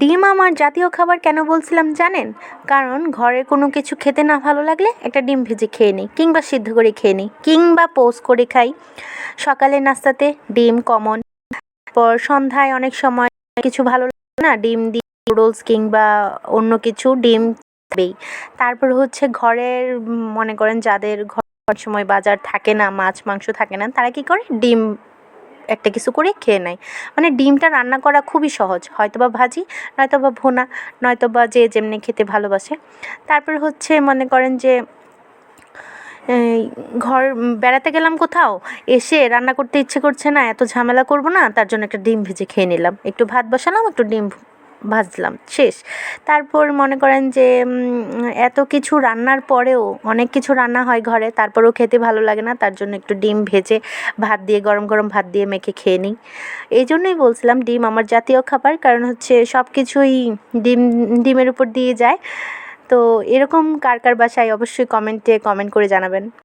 ডিম আমার জাতীয় খাবার কেন বলছিলাম জানেন? কারণ ঘরে কোনো কিছু খেতে না ভালো লাগলে একটা ডিম ভেজে খেয়ে নিই, কিংবা সিদ্ধ করে খেয়ে নিই, কিংবা পোস্ট করে খাই। সকালের নাস্তাতে ডিম, কমন পর সন্ধ্যায় অনেক সময় কিছু ভালো লাগে না, ডিম দিয়ে নুডলস কিংবা অন্য কিছু ডিম থাকবেই তারপর হচ্ছে ঘরের, মনে করেন যাদের ঘর সময় বাজার থাকে না, মাছ, মাংস থাকে না, তারা কি করে? ডিম একটা কিছু করে খেয়ে নেয়। মানে ডিমটা রান্না করা খুবই সহজ হয়তো বা ভাজি নয়তো বা ভোনা নয়তো বা যে যেমনি খেতে ভালোবাসে। তারপর হচ্ছে মনে করেন যে ঘর, বেড়াতে গেলাম কোথাও, এসে রান্না করতে ইচ্ছে করছে না, এত ঝামেলা করব না, তার জন্য একটা ডিম ভেজে খেয়ে নিলাম। একটু ভাত বসালাম, একটু ডিম ভাজলাম, শেষ। তারপর মনে করেন যে এত কিছু রান্নার পরেও অনেক কিছু রান্না হয় ঘরে, তারপরেও খেতে ভালো লাগে না, তার জন্য একটু ডিম ভেজে ভাত দিয়ে, গরম গরম ভাত দিয়ে মেখে খেয়ে নিই। এই জন্যই বলছিলাম ডিম আমার জাতীয় খাবার, কারণ হচ্ছে সব কিছুই ডিম, ডিমের উপর দিয়ে যায়। তো এরকম কার কার বাসায় অবশ্যই কমেন্টে কমেন্ট করে জানাবেন।